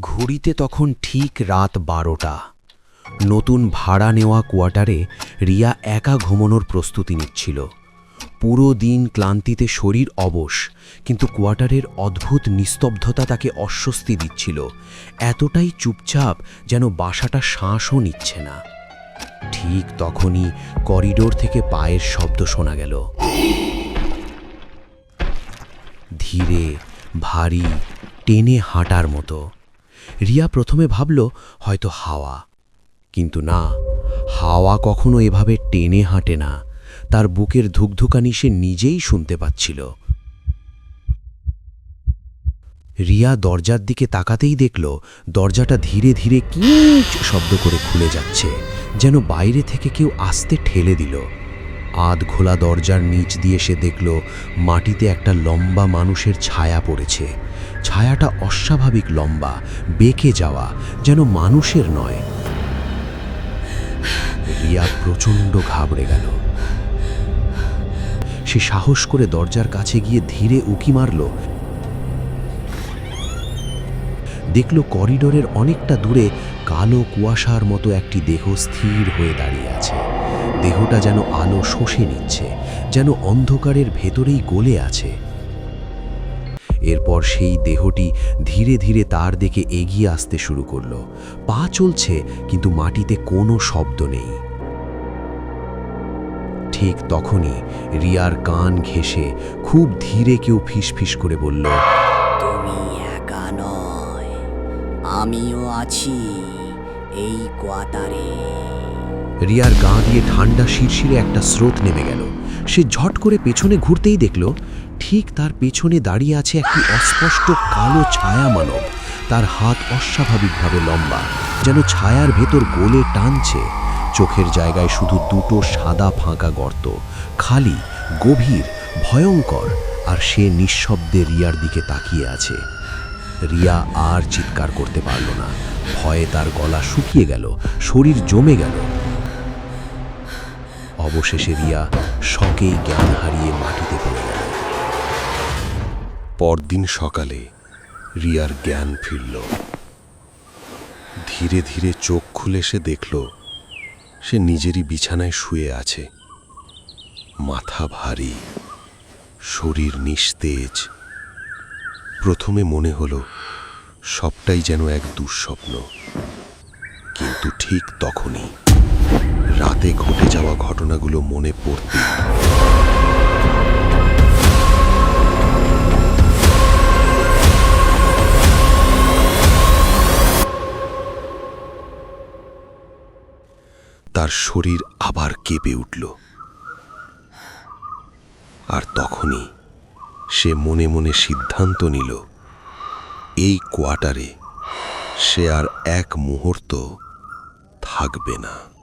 ঘড়িতে তখন ঠিক রাত বারোটা। নতুন ভাড়া নেওয়া কোয়ার্টারে রিয়া একা ঘুমানোর প্রস্তুতি নিচ্ছিল। পুরো দিন ক্লান্তিতে শরীর অবশ, কিন্তু কোয়ার্টারের অদ্ভুত নিস্তব্ধতা তাকে অস্বস্তি দিচ্ছিল। এতটাই চুপচাপ যেন বাসাটা শ্বাসও নিচ্ছে না। ঠিক তখনই করিডোর থেকে পায়ের শব্দ শোনা গেল। ধীরে, ভারী, টেনে হাঁটার মতো। রিয়া প্রথমে ভাবল, হয়তো হাওয়া। কিন্তু না, হাওয়া কখনো এভাবে টেনে হাঁটে না। তার বুকের ধুকধুকানি সে নিজেই শুনতে পাচ্ছিল। রিয়া দরজার দিকে তাকাতেই দেখল, দরজাটা ধীরে ধীরে কিচ শব্দ করে খুলে যাচ্ছে, যেন বাইরে থেকে কেউ আস্তে ঠেলে দিল। আধ খোলা দরজার নিচ দিয়ে সে দেখল, মাটিতে একটা লম্বা মানুষের ছায়া পড়েছে। ছায়াটা অস্বাভাবিক লম্বা, বেঁকে যাওয়া, যেন মানুষের নয়। রিয়া প্রচণ্ড ঘাবড়ে গেল। সে সাহস করে দরজার কাছে গিয়ে ধীরে উকি মারল। দেখল করিডোরের অনেকটা দূরে কালো কুয়াশার মতো একটি দেহ স্থির হয়ে দাঁড়িয়ে আছে। দেহটা যেন আলো শোষে নিচ্ছে, যেন অন্ধকারের ভেতরেই গলে আছে। এরপর সেই দেহটি ধীরে ধীরে তার দিকে এগিয়ে আসতে শুরু করল। পা চলছে কিন্তু মাটিতে কোনো শব্দ নেই। ঠিক তখনই রিয়ার কান ঘেঁষে খুব ধীরে কেউ ফিসফিস করে বলল তুমি একা নয় আমিও আছি এই কোয়াতারে রিয়ার গা দিয়ে ঠান্ডা শিরশিরে একটা স্রোত নেমে গেল। সে ঝট করে পেছনে ঘুরতেই দেখল ঠিক তার পেছনে দাঁড়িয়ে আছে একটি অস্পষ্ট কালো ছায়া মানব। তার হাত অস্বাভাবিকভাবে লম্বা, যেন ছায়ার ভেতর গোলে টানছে। চোখের জায়গায় শুধু দুটো সাদা ফাঁকা গর্ত, খালি, গভীর, ভয়ঙ্কর, আর সে নিঃশব্দে রিয়ার দিকে তাকিয়ে আছে। রিয়া আর চিৎকার করতে পারল না। ভয়ে তার গলা শুকিয়ে গেল, শরীর জমে গেল। অবশেষে রিয়া শকেই জ্ঞান হারিয়ে মাটিতে পড়ে গেল। পরদিন সকালে রিয়ার জ্ঞান ফিরল। ধীরে ধীরে চোখ খুলে সে দেখল, সে নিজেরই বিছানায় শুয়ে আছে। মাথা ভারী, শরীর নিস্তেজ। প্রথমে মনে হলো, সবটাই যেন এক দুঃস্বপ্ন। কিন্তু ঠিক তখনই রাতে ঘটে যাওয়া ঘটনাগুলো মনে পড়তে তার শরীর আবার কেঁপে উঠল। আর তখনই সে মনে মনে সিদ্ধান্ত নিল, এই কোয়ার্টারে সে আর এক মুহূর্ত থাকবে না।